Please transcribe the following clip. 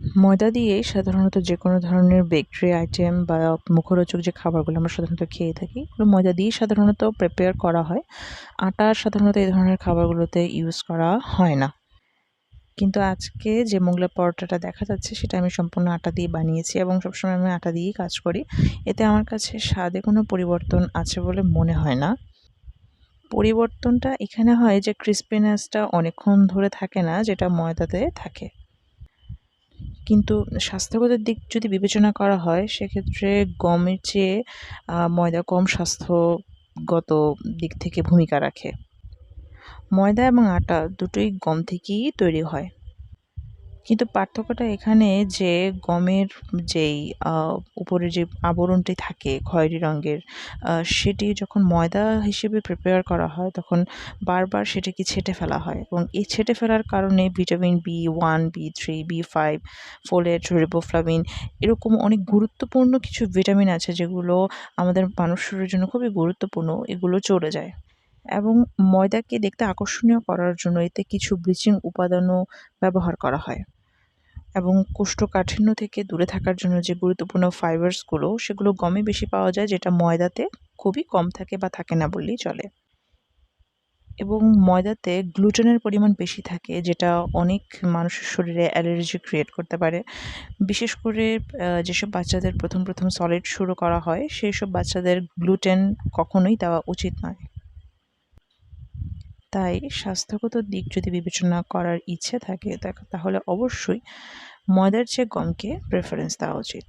ময়দা দিয়ে সাধারণত যে কোনো ধরনের বেকারি আইটেম বা মুখরোচক যে খাবারগুলো আমরা সাধারণত খেয়ে থাকি এগুলো ময়দা দিয়েই সাধারণত প্রিপেয়ার করা হয়। আটা সাধারণত এই ধরনের খাবারগুলোতে ইউজ করা হয় না। কিন্তু আজকে যে মোগলা পরোটাটা দেখা যাচ্ছে, সেটা আমি সম্পূর্ণ আটা দিয়ে বানিয়েছি এবং সবসময় আমি আটা দিয়েই কাজ করি। এতে আমার কাছে স্বাদে কোনো পরিবর্তন আছে বলে মনে হয় না। পরিবর্তনটা এখানে হয় যে ক্রিস্পিনেসটা অনেকক্ষণ ধরে থাকে না, যেটা ময়দাতে থাকে। কিন্তু স্বাস্থ্যগত দিক যদি বিবেচনা করা হয়, সেক্ষেত্রে গমের চেয়ে ময়দা কম স্বাস্থ্যগত দিক থেকে ভূমিকা রাখে। ময়দা এবং আটা দুটোই গম থেকেই তৈরি হয়। কিন্তু পার্থক্যটা এখানে যে গমের যেই উপরে যে আবরণটি থাকে খয়েরি রঙের সেটি যখন ময়দা হিসেবে প্রিপেয়ার করা হয়, তখন বারবার সেটিকে ছেটে ফেলা হয় এবং এই ছেটে ফেলার কারণে vitamin B one B three B five folate riboflavin এরকম অনেক গুরুত্বপূর্ণ কিছু ভিটামিন আছে যেগুলো আমাদের মানুষ শরীরের জন্য খুবই গুরুত্বপূর্ণ, এগুলো চলে যায়। এবং ময়দাকে দেখতে আকর্ষণীয় করার জন্য এতে কিছু ব্লিচিং উপাদানও ব্যবহার করা হয়। এবং কোষ্ঠকাঠিন্য থেকে দূরে থাকার জন্য যে গুরুত্বপূর্ণ ফাইবার্সগুলো সেগুলো গমে বেশি পাওয়া যায়, যেটা ময়দাতে খুবই কম থাকে বা থাকে না বললেই চলে। এবং ময়দাতে গ্লুটেনের পরিমাণ বেশি থাকে, যেটা অনেক মানুষের শরীরে অ্যালার্জি ক্রিয়েট করতে পারে। বিশেষ করে যেসব বাচ্চাদের প্রথম প্রথম সলিড শুরু করা হয় সেই সব বাচ্চাদের গ্লুটেন কখনোই দেওয়া উচিত নয়। তাই স্বাস্থ্যগত দিক যদি বিবেচনা করার ইচ্ছে থাকে তাহলে অবশ্যই ময়দার চেয়ে গমকে প্রেফারেন্স দেওয়া উচিত।